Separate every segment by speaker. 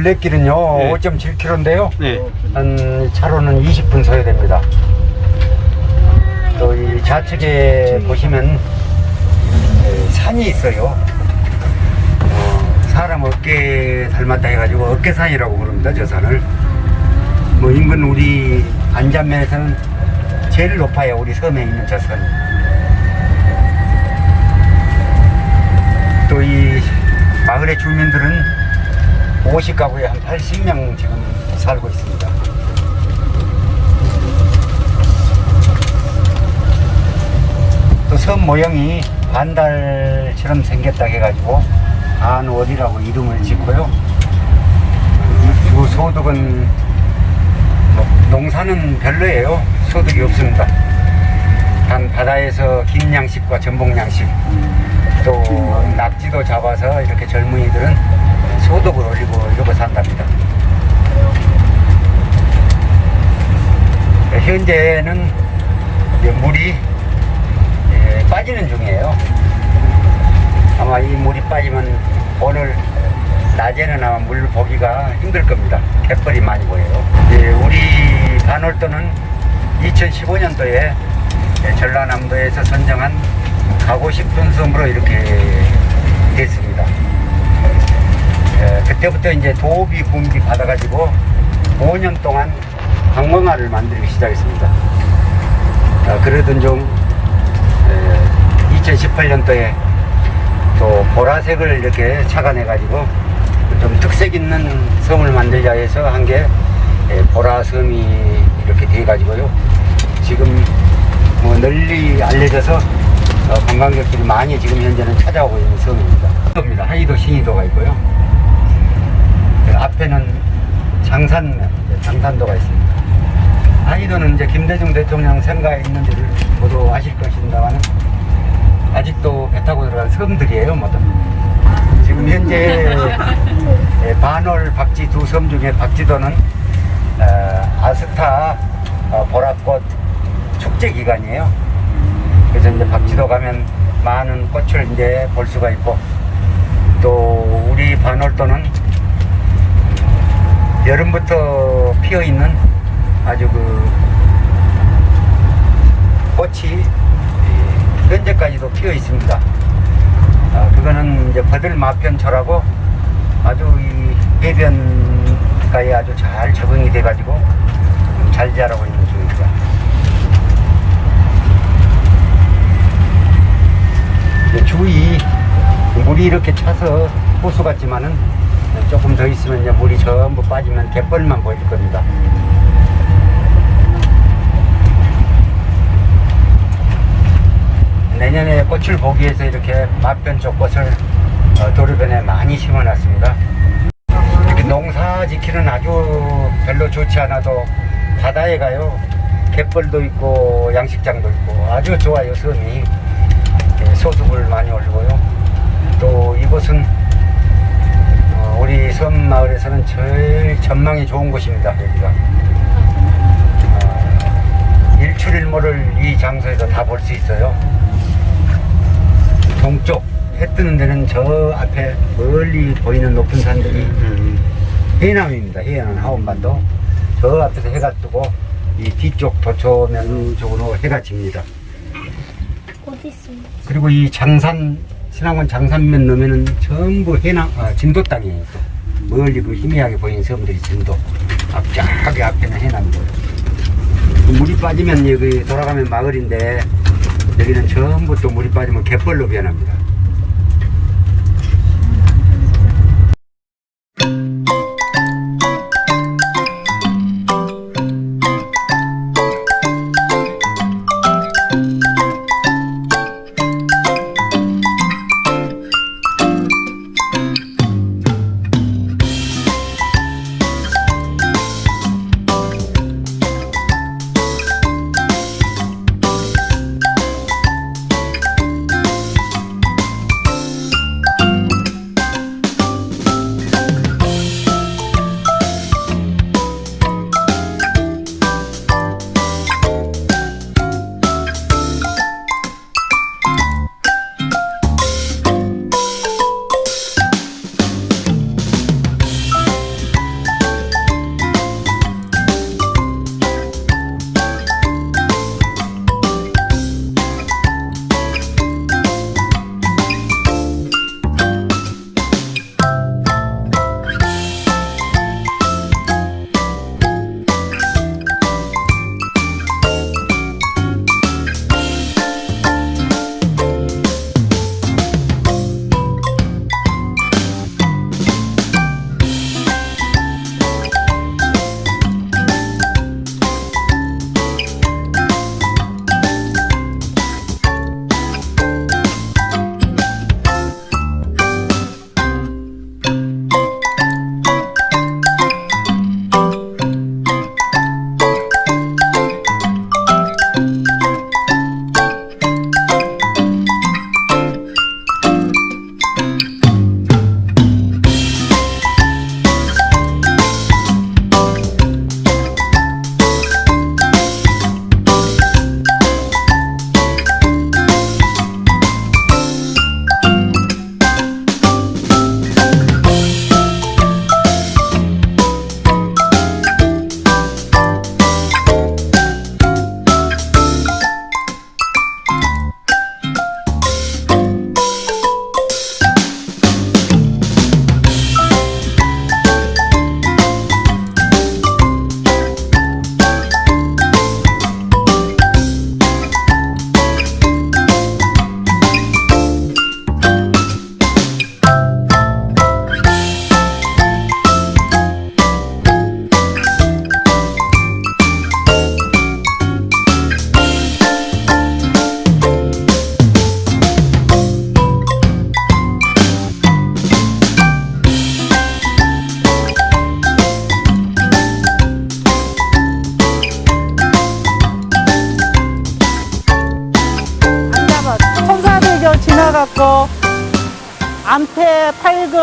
Speaker 1: 둘레길은요
Speaker 2: 네.
Speaker 1: 5.7km인데요
Speaker 2: 네.
Speaker 1: 한 차로는 20분 소요됩니다 또 이 좌측에 보시면 예, 산이 있어요 어, 사람 어깨 닮았다 해가지고 어깨산이라고 부릅니다 저 산을 뭐 인근 우리 안전면에서는 제일 높아요 우리 섬에 있는 저 산. 또 이 마을의 주민들은 50가구에 한 80명 지금 살고 있습니다. 또 섬 모형이 반달처럼 생겼다 해가지고 안월이라고 이름을 짓고요. 주 소득은 뭐 농사는 별로예요. 소득이 없습니다. 단 바다에서 긴 양식과 전복 양식 또 낙지도 잡아서 이렇게 젊은이들은 소득을 올리고 이러고 산답니다. 네, 현재는 물이 예, 빠지는 중이에요. 아마 이 물이 빠지면 오늘 낮에는 아마 물 보기가 힘들 겁니다. 갯벌이 많이 보여요. 예, 우리 반월도는 2015년도에 전라남도에서 선정한 가고 싶은 섬으로 이렇게 됐습니다. 예, 그때부터 이제 도비 군비 받아가지고 5년 동안 관광화를 만들기 시작했습니다. 아, 그러던 중 2018년도에 또 보라색을 이렇게 착안해가지고 좀 특색 있는 섬을 만들자 해서 한 게 보라섬이 이렇게 돼가지고요. 지금 뭐 널리 알려져서 어, 관광객들이 많이 지금 현재는 찾아오고 있는 섬입니다. 섬입니다. 하이도 신이도가 있고요. 그 앞에는 장산, 장산도가 있습니다. 하이도는 이제 김대중 대통령 생가에 있는지를 모두 아실 것입니다만 아직도 배 타고 들어간 섬들이에요, 모두. 지금 현재 예, 반월 박지 두섬 중에 박지도는 어, 아스타 어, 보랏꽃 축제 기간이에요. 그래서 이제 박지도 가면 많은 꽃을 이제 볼 수가 있고 또 우리 반월도는 여름부터 피어 있는 아주 그 꽃이 이, 현재까지도 피어 있습니다. 아, 그거는 이제 버들 마편초라고 아주 이 해변가에 아주 잘 적응이 돼가지고 잘 자라고 있는 중입니다. 주위 물이 이렇게 차서 호수 같지만은 조금 더 있으면 이제 물이 전부 빠지면 갯벌만 보일 겁니다. 내년에 꽃을 보기 위해서 이렇게 맞변 쪽 꽃을 어, 도로변에 많이 심어놨습니다. 이렇게 농사 지키는 아주 별로 좋지 않아도 바다에 가요. 갯벌도 있고 양식장도 있고 아주 좋아요 섬이 예, 소득을 많이 올리고요. 또 이 중에서는 제일 전망이 좋은 곳입니다. 여기가 어, 일출일모를 이 장소에서 다 볼 수 있어요. 동쪽 해 뜨는 데는 저 앞에 멀리 보이는 높은 산들이 해남입니다. 해남 하원반도 저 앞에서 해가 뜨고 이 뒤쪽 도초면 쪽으로 해가 집니다.
Speaker 2: 어디 있습니다.
Speaker 1: 그리고 이 장산 신안군 장산면 넘에는 전부 해남 아, 진도 땅이에요. 또. 멀리 그 희미하게 보이는 섬들이 진도 앞쫙하게 앞에는 해남이고 그 물이 빠지면 여기 돌아가면 마을인데 여기는 전부 또 물이 빠지면 갯벌로 변합니다.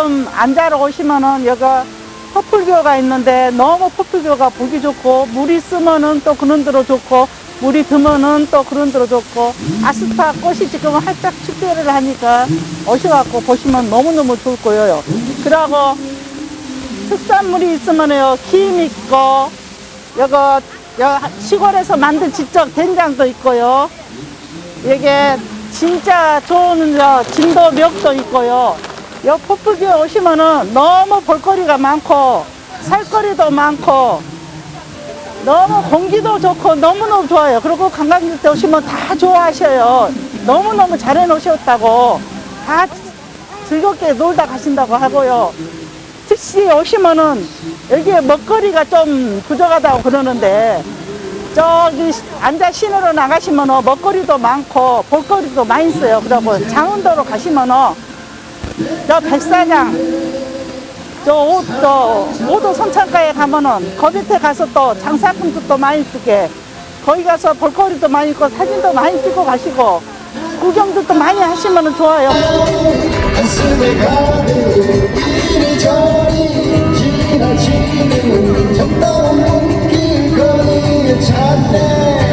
Speaker 3: 팔금 앉아러 오시면은 여기 퍼플교가 있는데 너무 퍼플교가 보기 좋고 물이 쓰면은 또 그런 데로 좋고 물이 드면은 또 그런 데로 좋고 아스파 꽃이 지금 활짝 축제를 하니까 오셔갖고 보시면 너무너무 좋을 거예요. 그러고 특산물이 있으면요 김 있고 여기 여- 시골에서 만든 직접 된장도 있고요. 이게 진짜 좋은 저 진도 멱도 있고요. 여 폭포교에 오시면은 너무 볼거리가 많고 살거리도 많고 너무 공기도 좋고 너무너무 좋아요. 그리고 관광객 들 오시면 다 좋아하셔요. 너무너무 잘 해 놓으셨다고 다 즐겁게 놀다 가신다고 하고요. 특히 오시면은 여기에 먹거리가 좀 부족하다고 그러는데 저기 앉아 시내로 나가시면은 먹거리도 많고 볼거리도 많이 있어요. 그리고 장운도로 가시면은 저 백사장, 저 옷, 저 오도 선창가에 가면은 거 밑에 가서 또 장사품도 또 많이 쓰게 거기 가서 볼거리도 많이 있고 사진도 많이 찍고 가시고 구경도 또 많이 하시면은 좋아요.
Speaker 4: 지나치는 정다운 눈길 거리에 찾네